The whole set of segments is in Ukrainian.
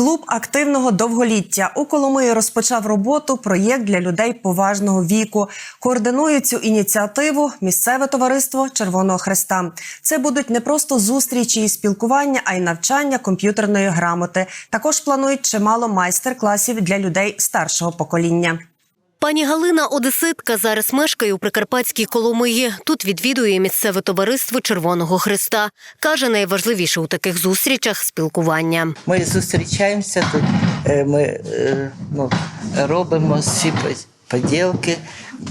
Клуб активного довголіття у Коломиї розпочав роботу проєкт для людей поважного віку. Координує цю ініціативу місцеве товариство Червоного Хреста. Це будуть не просто зустрічі і спілкування, а й навчання комп'ютерної грамоти. Також планують чимало майстер-класів для людей старшого покоління. Пані Галина Одеситка зараз мешкає у Прикарпатській Коломиї. Тут відвідує місцеве товариство Червоного Христа. Каже, найважливіше у таких зустрічах спілкування. Ми зустрічаємося тут, е, ми е, ну, робимо всі поділки.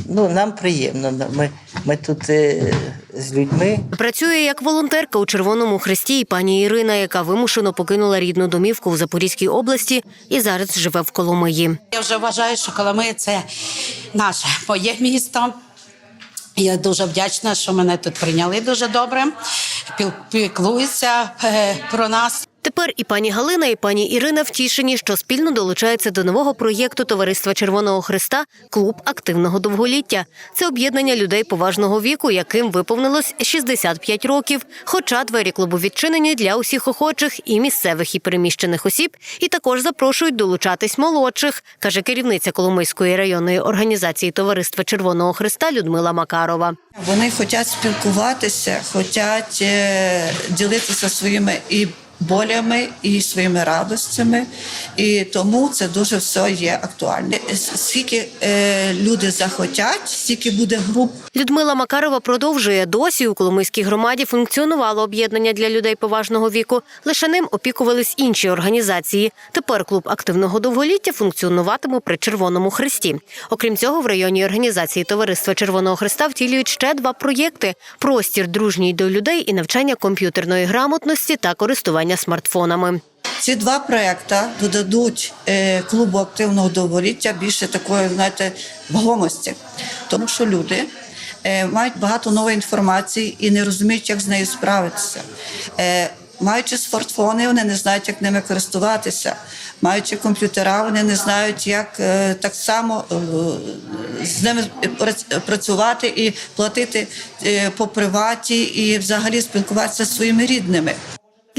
Ну, нам приємно. Ми, ми тут е, з людьми. Працює як волонтерка у Червоному Хресті і пані Ірина, яка вимушено покинула рідну домівку в Запорізькій області і зараз живе в Коломиї. Я вже вважаю, що Коломия – це наше моє місто. Я дуже вдячна, що мене тут прийняли дуже добре. Піклуються е, про нас. Тепер і пані Галина, і пані Ірина втішені, що спільно долучаються до нового проєкту Товариства Червоного Христа Клуб активного довголіття. Це об'єднання людей поважного віку, яким виповнилось 65 років. Хоча двері клубу відчинені для усіх охочих і місцевих і переміщених осіб, і також запрошують долучатись молодших, каже керівниця Коломийської районної організації Товариства Червоного Христа Людмила Макарова. Вони хочуть спілкуватися, хочуть е, ділитися своїми і болями, і своїми радостями. І тому це дуже все є актуально. Скільки е, люди захотять, стільки буде груп Людмила Макарова продовжує досі у Коломийській громаді функціонувало об'єднання для людей поважного віку. Лише ним опікувались інші організації. Тепер клуб активного довголіття функціонуватиме при Червоному Хресті. Окрім цього, в районній організації Товариства Червоного Христа втілюють ще два проєкти: простір дружній до людей і навчання комп'ютерної грамотності та користування смартфонами. Ці два проекти додадуть е, клубу активного довголіття більше такої, знаєте, вагомості, тому що люди е, мають багато нової інформації і не розуміють, як з нею справитися. Е, маючи смартфони, вони не знають, як ними користуватися. Маючи комп'ютера, вони не знають, як так само з ними прац- працювати і платити по приваті, і взагалі спілкуватися зі своїми рідними.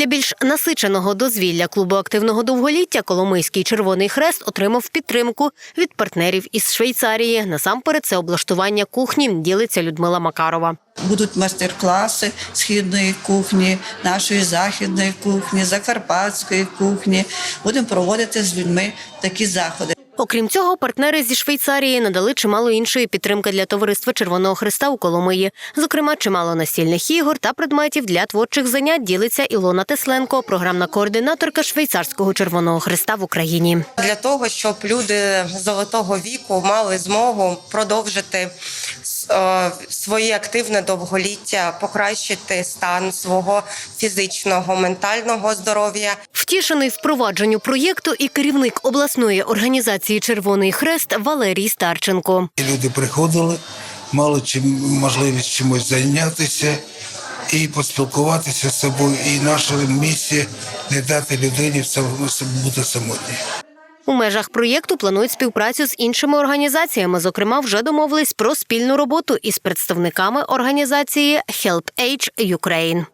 Для більш насиченого дозвілля клубу активного довголіття Коломийський Червоний Хрест отримав підтримку від партнерів із Швейцарії. Насамперед, це облаштування кухні ділиться Людмила Макарова. Будуть майстер-класи східної кухні, нашої західної кухні, закарпатської кухні. Будемо проводити з людьми такі заходи. Окрім цього, партнери зі Швейцарії надали чимало іншої підтримки для товариства Червоного Христа у Коломиї. Зокрема, чимало настільних ігор та предметів для творчих занять ділиться Ілона Тесленко, програмна координаторка швейцарського Червоного Христа в Україні. для того, щоб люди золотого віку мали змогу продовжити своє активне довголіття, покращити стан свого фізичного, ментального здоров'я. Втішений впровадженню проєкту і керівник обласної організації Червоний Хрест Валерій Старченко. Люди приходили, мали чим можливість чимось зайнятися і поспілкуватися з собою. І наша місія не дати людині бути самотній. У межах проєкту планують співпрацю з іншими організаціями. Зокрема, вже домовились про спільну роботу із представниками організації HelpAge Ukraine.